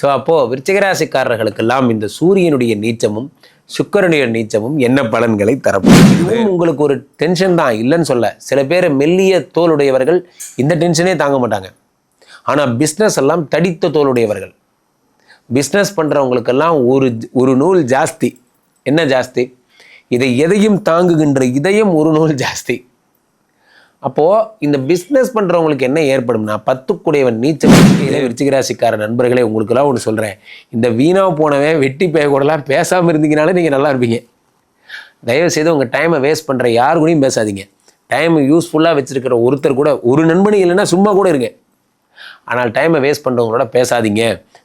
So அப்போது விருச்சிகராசிக்காரர்களுக்கெல்லாம் இந்த சூரியனுடைய நீச்சமும் சுக்கிரனுடைய நீச்சமும் என்ன பலன்களை தரப்போகுது? இதுவும் உங்களுக்கு ஒரு டென்ஷன் தான் இல்லைன்னு சொல்ல. சில பேர் மெல்லிய தோலுடையவர்கள் இந்த டென்ஷனே தாங்க மாட்டாங்க. ஆனால் பிஸ்னஸ் எல்லாம் தடித்த தோலுடையவர்கள் பிஸ்னஸ் பண்ணுறவங்களுக்கெல்லாம் ஒரு ஒரு நூல் ஜாஸ்தி. என்ன ஜாஸ்தி? இதை எதையும் தாங்குகின்ற இதயம் ஒரு நூல் ஜாஸ்தி. அப்போது இந்த பிஸ்னஸ் பண்ணுறவங்களுக்கு என்ன ஏற்படும்னா பத்துக்குடையவன் நீச்சல் இதே விருச்சிகராசிக்கார நண்பர்களே உங்களுக்கெல்லாம் ஒன்று சொல்கிறேன் இந்த வீணா போனவன் வெட்டி பேய கூடலாம் பேசாமல் இருந்தீங்கனாலே நீங்கள் நல்லா இருப்பீங்க. தயவு செய்து உங்கள் டைமை வேஸ்ட் பண்ணுற யாரு கூடயும் பேசாதீங்க. டைம் யூஸ்ஃபுல்லாக வச்சுருக்கிற ஒருத்தர் கூட ஒரு நண்பனி இல்லைன்னா சும்மா கூட இருங்க. ஆனால் டைமை வேஸ்ட் பண்ணுறவங்களோட பேசாதீங்க.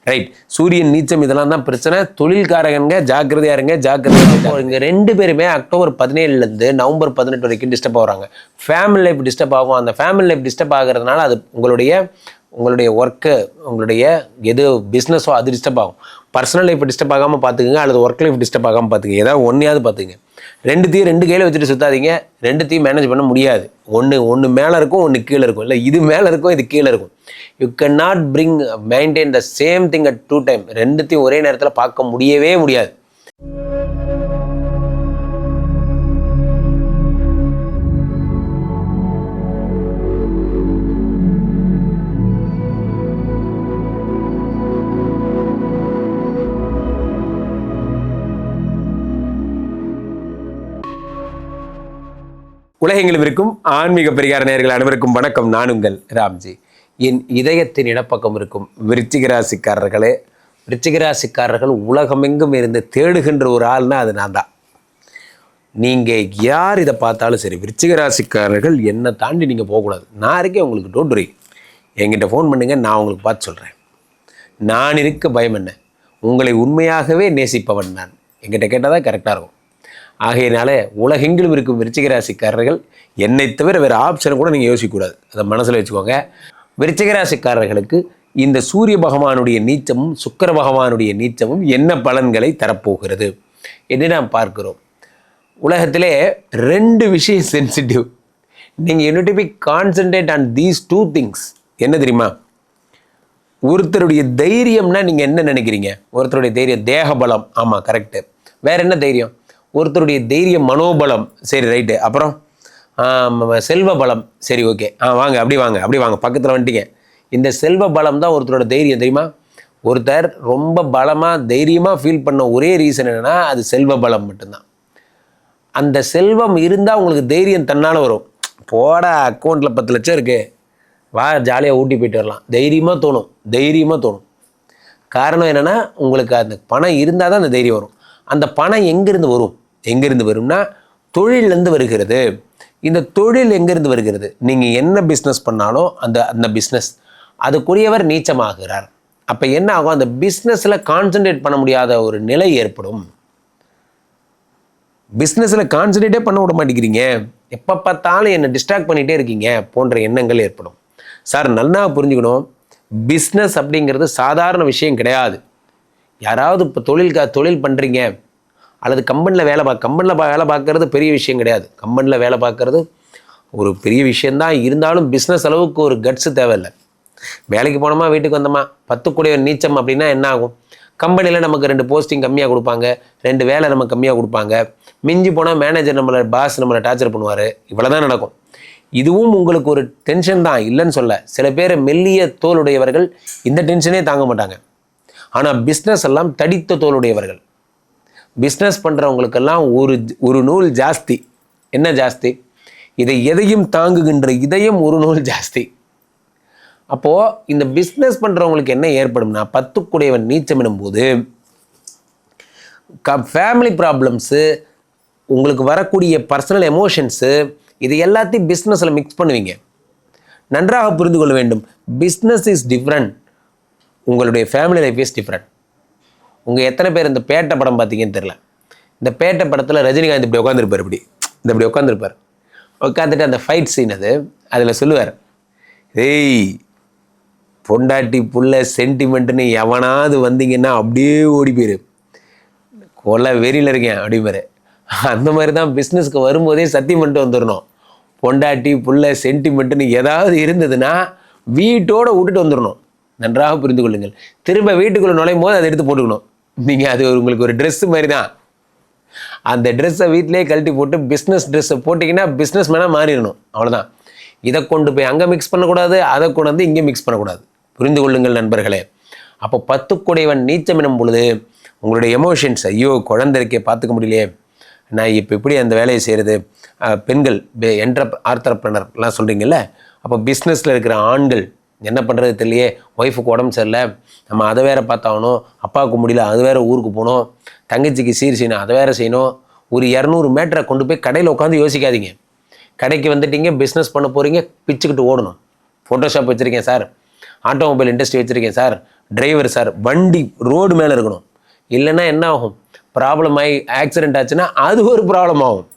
ரைட் சூரியன் நீச்சம் இதெல்லாம் தான் பிரச்சனை. தொழில்காரங்க ஜாக்கிரதையா இருங்க ஜாக்கிரதையாக இங்கே ரெண்டு பேருமே அக்டோபர் பதினேழுலேருந்து நவம்பர் பதினெட்டு வரைக்கும் டிஸ்டர்ப் ஆகிறாங்க ஃபேமிலி லைஃப் டிஸ்டர்ப் ஆகும். அந்த ஃபேமிலி லைஃப் டிஸ்டர்ப் ஆகிறதுனால அது உங்களுடைய உங்களுடைய ஒர்க்கு உங்களுடைய எது பிஸ்னஸோ அது டிஸ்டர்ப் ஆகும். பர்சனல் லைஃப் டிஸ்டர்ப் ஆகாமல் பார்த்துக்குங்க. அல்லது ஒர்க் லைஃப் டிஸ்டர்ப் ஆகாமல் பார்த்துக்குங்க. ஏதாவது ஒன்றையாவது பார்த்துங்க ரெண்டுத்தையும் ரெண்டு கையில் வச்சுட்டு சுத்தாதீங்க. ரெண்டுத்தையும் மேனேஜ் பண்ண முடியாது. ஒன்று ஒன்று மேலே இருக்கும் ஒன்று கீழே இருக்கும். இல்லை இது மேலே இருக்கும் இது கீழே இருக்கும். You can not bring maintain the same thing at two time ரெண்டுத்தையும் ஒரே நேரத்தில் பார்க்க முடியவே முடியாது. உலகெங்கிலும் இருக்கும் ஆன்மீக பெரியார் நேர்கள் அனைவருக்கும் வணக்கம். நான் உங்கள் ராம்ஜி. என் இதயத்தின் இடப்பக்கம் இருக்கும் விருச்சிகராசிக்காரர்களே விருச்சிகராசிக்காரர்கள் உலகமெங்கும் இருந்து தேடுகின்ற ஒரு ஆள்னா அது நான் தான். நீங்கள் யார் இதை பார்த்தாலும் சரி விருச்சிகராசிக்காரர்கள் என்னை தாண்டி நீங்கள் போகக்கூடாது. நான் இருக்கேன் உங்களுக்கு டோன்ட் வரி என்கிட்ட ஃபோன் பண்ணுங்கள் நான் உங்களுக்கு பார்த்து சொல்கிறேன் நான் இருக்க பயம் என்ன? உங்களை உண்மையாகவே நேசிப்பவன் நான். என்கிட்ட கேட்டால் தான் கரெக்டாக இருக்கும். ஆகையினால உலகெங்கிலும் இருக்கும் விருச்சிகராசிக்காரர்கள் என்னை தவிர வேறு ஆப்ஷனை கூட நீங்கள் யோசிக்கக்கூடாது. அதை மனசில் வச்சுக்கோங்க. விருச்சிகராசிக்காரர்களுக்கு இந்த சூரிய பகவானுடைய நீச்சமும் சுக்கர பகவானுடைய நீச்சமும் என்ன பலன்களை தரப்போகிறது என்று நாம் பார்க்கிறோம். உலகத்திலே ரெண்டு விஷயம் சென்சிட்டிவ் நீங்கள் you need be concentrate on these two things என்ன தெரியுமா? ஒருத்தருடைய தைரியம்னா நீங்கள் என்ன நினைக்கிறீங்க? ஒருத்தருடைய தைரியம் தேக பலம் ஆமாம் கரெக்டு வேற என்ன தைரியம்? ஒருத்தருடைய தைரிய மனோபலம். சரி ரைட்டு அப்புறம் செல்வ பலம். சரி ஓகே ஆ வாங்க அப்படி வாங்க அப்படி வாங்க. பக்கத்தில் வந்துட்டீங்க. இந்த செல்வ பலம் தான் ஒருத்தரோட தைரியம் தெரியுமா? ஒருத்தர் ரொம்ப பலமாக தைரியமாக ஃபீல் பண்ண ஒரே ரீசன் என்னென்னா அது செல்வ பலம் மட்டும்தான். அந்த செல்வம் இருந்தால் உங்களுக்கு தைரியம் தன்னால் வரும். போட அக்கௌண்ட்டில் பத்து லட்சம் இருக்குது வா ஜாலியாக ஊட்டி போயிட்டு வரலாம். தைரியமாக தோணும் தைரியமாக தோணும். காரணம் என்னென்னா உங்களுக்கு அந்த பணம் இருந்தால் தான் அந்த தைரியம் வரும். அந்த பணம் எங்கேருந்து வரும்? எங்கேருந்து வரும்னா தொழிலேருந்து வருகிறது. இந்த தொழில் எங்கேருந்து வருகிறது? நீங்கள் என்ன பிஸ்னஸ் பண்ணாலும் அந்த அந்த பிஸ்னஸ் அதுக்குரியவர் நீச்சமாகிறார். அப்போ என்ன ஆகும்? அந்த பிஸ்னஸில் கான்சென்ட்ரேட் பண்ண முடியாத ஒரு நிலை ஏற்படும். பிஸ்னஸில் கான்சன்ட்ரேட்டே பண்ண விட மாட்டேங்கிறீங்க. எப்போ பார்த்தாலும் என்னை டிஸ்ட்ராக்ட் பண்ணிகிட்டே இருக்கீங்க போன்ற எண்ணங்கள் ஏற்படும். சார் நல்லா புரிஞ்சுக்கணும். பிஸ்னஸ் அப்படிங்கிறது சாதாரண விஷயம் கிடையாது. யாராவது இப்போ தொழில்கா தொழில் பண்ணுறீங்க அல்லது கம்பெனியில் வேலை பார்க்க கம்பெனியில் வேலை பார்க்கறது பெரிய விஷயம் கிடையாது. கம்பெனியில் வேலை பார்க்கறது ஒரு பெரிய விஷயந்தான். இருந்தாலும் பிஸ்னஸ் அளவுக்கு ஒரு கட்ஸு தேவையில்லை. வேலைக்கு போனோமா வீட்டுக்கு வந்தோமா பத்து கூடிய நீச்சம் அப்படின்னா என்ன ஆகும்? கம்பெனியில் நமக்கு ரெண்டு போஸ்டிங் கம்மியாக கொடுப்பாங்க. ரெண்டு வேலை நமக்கு கம்மியாக கொடுப்பாங்க. மிஞ்சி போனால் மேனேஜர் நம்மளை பாஸ் நம்மளை டார்ச்சர் பண்ணுவார். இவ்வளோ தான் நடக்கும். இதுவும் உங்களுக்கு ஒரு டென்ஷன் தான். இல்லைன்னு சொல்ல. சில பேர் மெல்லிய தோலுடையவர்கள் இந்த டென்ஷனே தாங்க மாட்டாங்க. ஆனால் பிஸ்னஸ் எல்லாம் தடித்த தோலுடையவர்கள். பிஸ்னஸ் பண்ணுறவங்களுக்கெல்லாம் ஒரு ஒரு நூல் ஜாஸ்தி. என்ன ஜாஸ்தி? இதை எதையும் தாங்குகின்ற இதயம் ஒரு நூல் ஜாஸ்தி. அப்போது இந்த பிஸ்னஸ் பண்ணுறவங்களுக்கு என்ன ஏற்படும்னா பத்துக்குடையவன் நீச்சமிடும்போது க ஃபேமிலி ப்ராப்ளம்ஸு உங்களுக்கு வரக்கூடிய பர்சனல் எமோஷன்ஸு இது எல்லாத்தையும் பிஸ்னஸில் மிக்ஸ் பண்ணுவீங்க. நன்றாக புரிந்து கொள்ள வேண்டும். பிஸ்னஸ் இஸ் டிஃப்ரெண்ட் உங்களுடைய ஃபேமிலி லைஃப் இஸ் டிஃப்ரெண்ட் உங்கள் எத்தனை பேர் இந்த பேட்டை படம் பார்த்தீங்கன்னு தெரில இந்த பேட்டை படத்தில் ரஜினிகாந்த் இப்படி உட்காந்துருப்பார் இப்படி. இந்த இப்படி உட்காந்துருப்பார் உட்காந்துட்டு அந்த ஃபைட் சீன் அது அதில் சொல்லுவார் ஏய் பொண்டாட்டி புள்ள சென்டிமெண்ட்டுன்னு எவனாவது வந்தீங்கன்னா அப்படியே ஓடி போயிரு கொலை வெறியில் இருக்கேன் அப்படிம்பாரு. அந்த மாதிரி தான் பிஸ்னஸ்க்கு வரும்போதே சத்தியம் பண்ணிட்டு வந்துடணும் பொண்டாட்டி புள்ள சென்டிமெண்ட்டுன்னு ஏதாவது இருந்ததுன்னா வீட்டோடு விட்டுட்டு வந்துடணும் நன்றாக புரிந்து கொள்ளுங்கள். திரும்ப வீட்டுக்குள்ளே நுழையும் போது அதை எடுத்து போட்டுக்கணும். நீங்கள் அது உங்களுக்கு ஒரு ட்ரெஸ்ஸு மாதிரி தான் அந்த ட்ரெஸ்ஸை வீட்டிலேயே கழட்டி போட்டு பிஸ்னஸ் ட்ரெஸ்ஸை போட்டிங்கன்னா பிஸ்னஸ் மேனாக மாறிடணும். அவ்வளோதான் இதை கொண்டு போய் அங்கே மிக்ஸ் பண்ணக்கூடாது அதை கொண்டு வந்து இங்கே மிக்ஸ் பண்ணக்கூடாது. புரிந்து கொள்ளுங்கள் நண்பர்களே. அப்போ பத்துக்குடையவன் நீச்சம் எனும் பொழுது உங்களுடைய எமோஷன்ஸ் ஐயோ குழந்தை இருக்கே பார்த்துக்க முடியலையே. நான் இப்போ எப்படி அந்த வேலையை செய்கிறது பெண்கள் என்ட்ர ஆர்த்தரப்ரனர்லாம் சொல்கிறீங்கல்ல அப்போ பிஸ்னஸில் இருக்கிற ஆண்கள் என்ன பண்ணுறது தெரியலையே. ஒய்ஃபுக்கு உடம்பு சரியில்லை. நம்ம அதை வேற பார்த்தாகணும் அப்பாவுக்கு முடியல அது வேற ஊருக்கு போகணும். தங்கச்சிக்கு சீர் செய்யணும் அதை வேறு செய்யணும். ஒரு இரநூறு மீட்டரை கொண்டு போய் கடையில் உட்காந்து யோசிக்காதீங்க. கடைக்கு வந்துட்டீங்க பிஸ்னஸ் பண்ண போகிறீங்க பிச்சுக்கிட்டு ஓடணும். ஃபோட்டோஷாப் வச்சுருக்கேன் சார். ஆட்டோமொபைல் இண்டஸ்ட்ரி வச்சுருக்கேன் சார். Driver sir. வண்டி ரோடு மேலே இருக்கணும். இல்லைன்னா என்ன ஆகும்? ப்ராப்ளம் ஆகி ஆக்சிடென்ட் ஆச்சுன்னா அது ஒரு ப்ராப்ளம் ஆகும்.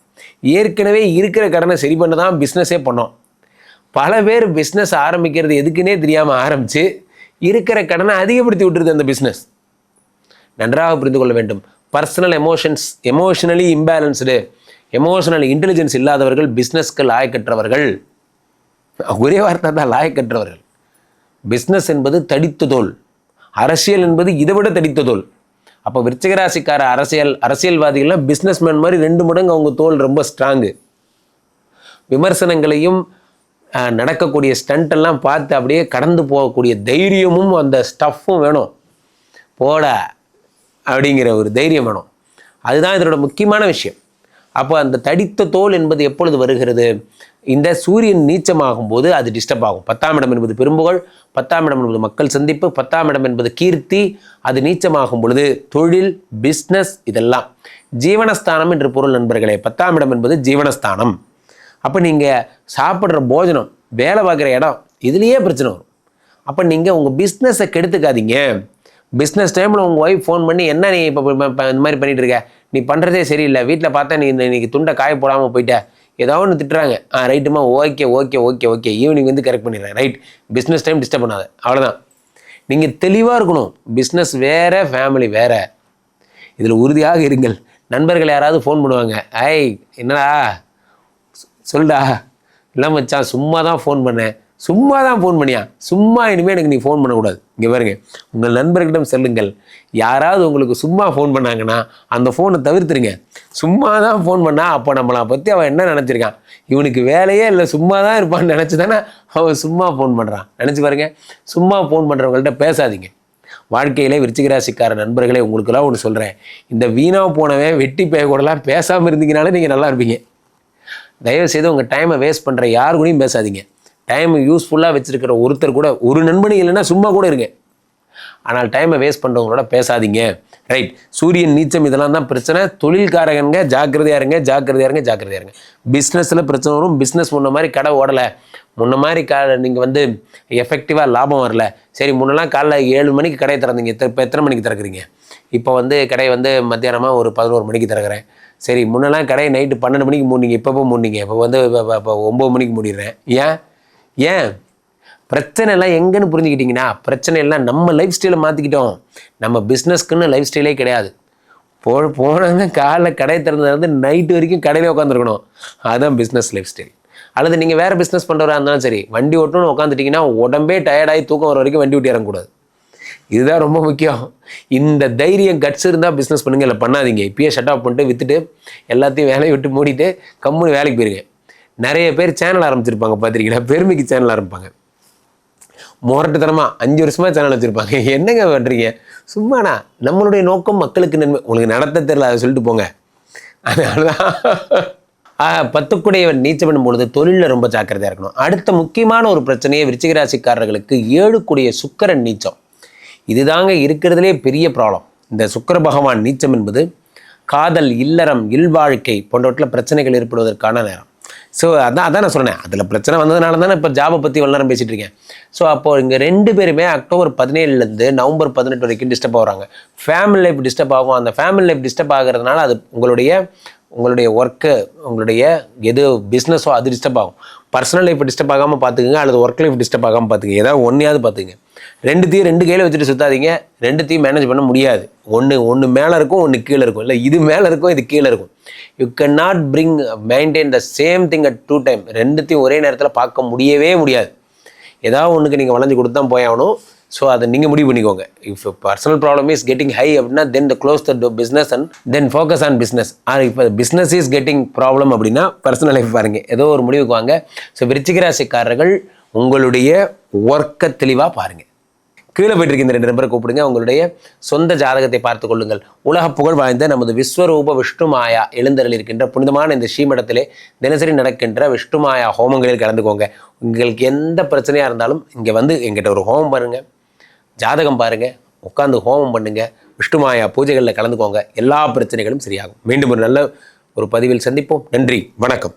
ஏற்கனவே இருக்கிற கடனை சரி பண்ண தான் பிஸ்னஸே பண்ணோம். பல பேர் பிஸ்னஸ் ஆரம்பிக்கிறது எதுக்குன்னே தெரியாமல் ஆரம்பித்து இருக்கிற கடனை அதிகப்படுத்தி விட்டுருது அந்த பிஸ்னஸ் நன்றாக புரிந்து கொள்ள வேண்டும். Personal emotions emotionally imbalanced emotional intelligence இல்லாதவர்கள் பிஸ்னஸ்க்கு லாயக்கற்றவர்கள் ஒரே வார்த்தை தான் லாயக்கற்றவர்கள் பிஸ்னஸ் என்பது தடித்த தோல் அரசியல் என்பது இதை விட தடித்த தோல் அப்போ விருச்சிகராசிக்கார அரசியல் அரசியல்வாதிகள்லாம் பிஸ்னஸ்மேன் மாதிரி ரெண்டு மடங்கு அவங்க தோல் ரொம்ப ஸ்ட்ராங்கு விமர்சனங்களையும் நடக்கக்கூடிய ஸ்டண்ட்டெல்லாம் பார்த்து அப்படியே கடந்து போகக்கூடிய தைரியமும் அந்த ஸ்டஃப்பும் வேணும். போட அப்படிங்கிற ஒரு தைரியம் வேணும். அதுதான் இதனோட முக்கியமான விஷயம். அப்போ அந்த தடித்த தோல் என்பது எப்பொழுது வருகிறது? இந்த சூரியன் நீச்சமாகும் போது அது டிஸ்டர்ப் ஆகும். பத்தாம் இடம் என்பது பெரும்புகழ் பத்தாம் இடம் என்பது மக்கள் சந்திப்பு பத்தாம் இடம் என்பது கீர்த்தி அது நீச்சமாகும் பொழுது தொழில் பிஸ்னஸ் இதெல்லாம். ஜீவனஸ்தானம் என்று பொருள் நண்பர்களே பத்தாம் இடம் என்பது ஜீவனஸ்தானம். அப்போ நீங்கள் சாப்பிட்ற போஜனம் வேலை பார்க்குற இடம் இதுலேயே பிரச்சனை வரும். அப்போ நீங்கள் உங்கள் பிஸ்னஸை கெடுத்துக்காதீங்க. பிஸ்னஸ் டைமில் உங்கள் ஒய்ஃப் ஃபோன் பண்ணி என்ன நீ இப்போ இந்த மாதிரி பண்ணிகிட்டு இருக்க? நீ பண்ணுறதே சரியில்லை. வீட்டில் பார்த்தா நீ இந்த இன்றைக்கி துண்டை காய போடாமல் போயிட்ட. ஏதோ ஒன்று திட்டுறாங்க. ஆ ரைட்டுமா okay okay okay okay. Evening வந்து கரெக்ட் பண்ணிடுறேன். ரைட் பிஸ்னஸ் டைம் டிஸ்டர்ப் பண்ணாது. அவ்வளோதான் நீங்கள் தெளிவாக இருக்கணும். பிஸ்னஸ் வேறு ஃபேமிலி வேறு. இதில் உறுதியாக இருங்கள். நண்பர்கள் யாராவது ஃபோன் பண்ணுவாங்க. ஐய் என்னடா? சொல்டா இல்லை மச்சான் சும்மா தான் ஃபோன் பண்ணேன். சும்மா தான் ஃபோன் பண்ணியா? சும்மா இனிமேல் எனக்கு நீ ஃபோன் பண்ணக்கூடாது. இங்கே பாருங்க உங்கள் நண்பர்களிடம் செல்லுங்கள். யாராவது உங்களுக்கு சும்மா ஃபோன் பண்ணாங்கன்னா அந்த ஃபோனை தவிர்த்துருங்க. சும்மா தான் ஃபோன் பண்ணா அப்போ நம்மளை பற்றி அவன் என்ன நினச்சிருக்கான்? இவனுக்கு வேலையே இல்லை சும்மா தான் இருப்பான்னு நினச்சி தானே அவன் சும்மா ஃபோன் பண்ணுறான் நினச்சி பாருங்க சும்மா ஃபோன் பண்ணுறவங்கள்ட்ட பேசாதீங்க. வாழ்க்கையிலே விருச்சிகராசிக்கார நண்பர்களே உங்களுக்கெல்லாம் ஒன்று சொல்கிறேன் இந்த வீணாக போனவன் வெட்டி பேய கூடலாம் பேசாமல் இருந்தீங்கனாலே நீங்கள் நல்லா இருப்பீங்க. தயவுசெய்து உங்கள் டைமை வேஸ்ட் பண்ணுற யாரு கூடயும் பேசாதீங்க. டைம் யூஸ்ஃபுல்லாக வச்சுருக்கிற ஒருத்தர் கூட ஒரு நண்பனி இல்லைன்னா சும்மா கூட இருங்க. ஆனால் டைமை வேஸ்ட் பண்ணுறவங்களோட பேசாதீங்க. ரைட் சூரியன் நீச்சம் இதெல்லாம் தான் பிரச்சனை. தொழில்காரங்க ஜாக்கிரதையா இருங்க ஜாக்கிரதையா இருங்க ஜாக்கிரதையா இருங்க. பிஸ்னஸில் பிரச்சனை வரும் பிஸ்னஸ் முன்ன மாதிரி கடை ஓடலை. முன்ன மாதிரி கா நீங்கள் வந்து எஃபெக்டிவாக லாபம் வரல. சரி முன்னெல்லாம் காலைல ஏழு மணிக்கு கடையை திறந்தீங்க. இப்போ எத்தனை மணிக்கு திறக்கிறீங்க? இப்போ வந்து கடை வந்து மத்தியானமாக ஒரு பதினோரு மணிக்கு திறக்கிறேன். சரி முன்னெல்லாம் கடையை நைட்டு பன்னெண்டு மணிக்கு மூடிங்க இப்போ மூடிங்க இப்போ வந்து இப்போ- இப்போ ஒம்பது மணிக்கு மூடிடுறேன். ஏன்? ஏன்? பிரச்சனை எல்லாம் எங்கன்னு புரிஞ்சுக்கிட்டீங்கன்னா பிரச்சனை எல்லாம் நம்ம லைஃப் ஸ்டைலை மாற்றிக்கிட்டோம் நம்ம பிஸ்னஸ்க்குன்னு லைஃப் ஸ்டைலே கிடையாது. போ போனவங்க காலைல கடை திறந்ததுலேருந்து நைட்டு வரைக்கும் கடையிலே உட்காந்துருக்கணும் அதுதான் பிஸ்னஸ் லைஃப் ஸ்டைல் அல்லது நீங்கள் வேறு பிஸ்னஸ் பண்ணுறவராக இருந்தாலும் சரி வண்டி ஓட்டணும்னு உட்காந்துட்டிங்கன்னா உடம்பே டயர்டாகி தூக்கம் வர வரைக்கும் வண்டி ஓட்டி இறங்கக்கூடாது. இதுதான் ரொம்ப முக்கியம். இந்த தைரியம் கட்ஸ் இருந்தால் பிஸ்னஸ் பண்ணுங்கள் இல்லை பண்ணாதீங்க. இப்பயே ஷட் ஆஃப் பண்ணிட்டு விற்றுட்டு எல்லாத்தையும் வேலையை விட்டு மூடிட்டு கம்முன்னு வேலைக்கு போயிருங்க. நிறைய பேர் சேனல் ஆரம்பிச்சிருப்பாங்க பார்த்துருக்கீங்களா பெருமைக்கு சேனல் ஆரம்பிப்பாங்க. முரட்டுத்தனமா அஞ்சு வருஷமாக சேனல் வச்சுருப்பாங்க. என்னங்க பண்ணுறீங்க சும்மாண்ணா நம்மளுடைய நோக்கம் மக்களுக்கு நன்மை. உங்களுக்கு நடத்த தெரியல அதை சொல்லிட்டு போங்க. அதனாலதான் பத்துக்குடையவன் நீச்சம் பண்ணும்பொழுது தொழிலில் ரொம்ப ஜாக்கிரதையாக இருக்கணும். அடுத்த முக்கியமான ஒரு பிரச்சனையே விருச்சிகராசிக்காரர்களுக்கு ஏழு ஏழுக்குடைய சுக்கரன் நீச்சம். இதுதாங்க இருக்கிறதுலே பெரிய ப்ராப்ளம் இந்த சுக்கிர பகவான் நீச்சம் என்பது காதல் இல்லறம் இல்வாழ்க்கை போன்றவற்றில் பிரச்சனைகள் ஏற்படுவதற்கான நேரம். ஸோ அதான் அதான் நான் சொன்னேன். அதில் பிரச்சனை வந்ததுனால தானே இப்போ ஜாபை பற்றி இவ்வளோ நேரம் இருக்கேன். ஸோ அப்போது இங்கே ரெண்டு பேருமே அக்டோபர் பதினேழுலேருந்து நவம்பர் பதினெட்டு வரைக்கும் டிஸ்டர்ப் ஆகிறாங்க ஃபேமிலி லைஃப் டிஸ்டர்ப் ஆகும். அந்த ஃபேமிலி லைஃப் டிஸ்டர்ப் ஆகிறதுனால அது உங்களுடைய உங்களுடைய ஒர்க்கு உங்களுடைய எது பிஸ்னஸோ அது டிஸ்டர்ப் ஆகும். பர்சனல் லைஃப் டிஸ்டர்ப் ஆகாமல் பார்த்துக்குங்க அல்லது ஒர்க் லைஃப் டிஸ்டர்ப் ஆகாமல் பார்த்துக்குங்க ஏதாவது ஒன்றையாவது பார்த்துங்க ரெண்டுத்தையும் ரெண்டு கையில் வச்சுட்டு சுற்றாதீங்க ரெண்டுத்தையும் மேனேஜ் பண்ண முடியாது. ஒன்று ஒன்று மேலே இருக்கும் ஒன்று கீழே இருக்கும். இல்லை இது மேலே இருக்கும் இது கீழே இருக்கும். You can not bring maintain the same thing at two time ரெண்டுத்தையும் ஒரே நேரத்தில் பார்க்க முடியவே முடியாது. ஏதாவது ஒன்றுக்கு நீங்கள் வளைஞ்சு கொடுத்து தான் போயாகணும் ஸோ அதை நீங்கள் முடிவு பண்ணிக்கோங்க. If personal problem is getting high அப்படின்னா then the close the business and then focus on business இப்போ பிஸ்னஸ் இஸ் கெட்டிங் ப்ராப்ளம் அப்படின்னா பர்சனல் லைஃப் பாருங்க. ஏதோ ஒரு முடிவுக்கு வாங்க. ஸோ விருச்சிகராசிக்காரர்கள் உங்களுடைய ஒர்க்கை தெளிவாக பாருங்கள் கீழே போயிட்டு இருக்க இந்த ரெண்டு நம்பரை கூப்பிடுங்க. உங்களுடைய சொந்த ஜாதகத்தை பார்த்து கொள்ளுங்கள். உலக புகழ் வாய்ந்த நமது விஸ்வரூப விஷ்ணுமாயா எழுந்தருள் இருக்கின்ற புனிதமான இந்த ஸ்ரீமடத்திலே தினசரி நடக்கின்ற விஷ்ணுமாயா ஹோமங்களில் கலந்துக்கோங்க. உங்களுக்கு எந்த பிரச்சனையாக இருந்தாலும் இங்கே வந்து எங்கிட்ட ஒரு ஹோமம் பாருங்கள் ஜாதகம் பாருங்கள் உட்காந்து ஹோமம் பண்ணுங்கள் விஷ்ணுமாயா பூஜைகளில் கலந்துக்கோங்க. எல்லா பிரச்சனைகளும் சரியாகும். மீண்டும் ஒரு நல்ல ஒரு பதிவில் சந்திப்போம். நன்றி. வணக்கம்.